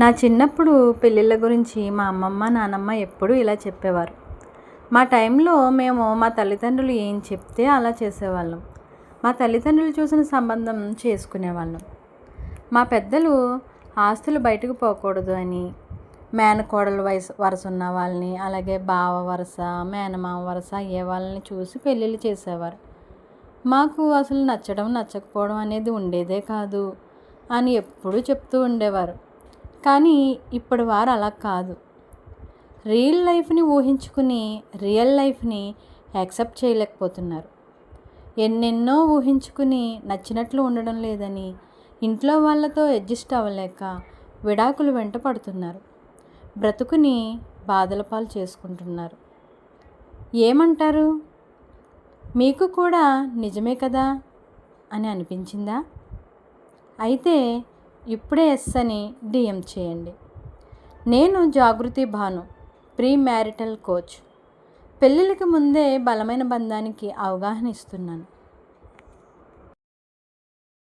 నా చిన్నప్పుడు పెళ్ళిళ్ళ గురించి మా అమ్మమ్మ నానమ్మ ఎప్పుడూ ఇలా చెప్పేవారు. మా టైంలో మేము మా తల్లిదండ్రులు ఏం చెప్తే అలా చేసేవాళ్ళం. మా తల్లిదండ్రులు చూసిన సంబంధం చేసుకునేవాళ్ళం. మా పెద్దలు ఆస్తులు బయటకు పోకూడదు అని మేనకోడలు వయసు వరుస ఉన్న వాళ్ళని అలాగే బావ వరుస మేనమామ వరుస అయ్యే వాళ్ళని చూసి పెళ్ళిళ్ళు చేసేవారు. మాకు అసలు నచ్చడం నచ్చకపోవడం అనేది ఉండేదే కాదు అని ఎప్పుడూ చెప్తూ ఉండేవారు. కానీ ఇప్పటి వారు అలా కాదు. రియల్ లైఫ్ని ఊహించుకుని రియల్ లైఫ్ని యాక్సెప్ట్ చేయలేకపోతున్నారు. ఎన్నెన్నో ఊహించుకుని నచ్చినట్లు ఉండడం లేదని ఇంట్లో వాళ్ళతో అడ్జస్ట్ అవ్వలేక విడాకులు వెంట పడుతున్నారు. బ్రతుకుని బాధల పాలు చేసుకుంటున్నారు. ఏమంటారు? మీకు కూడా నిజమే కదా? అని అనిపించిందా? అయితే ఇప్పుడే ఎస్ అని డిఎం చేయండి. నేను Jagruti Bhanu pre marital coach. పెళ్ళిళ్ళకి ముందే బలమైన బంధానికి అవగాహన ఇస్తున్నాను.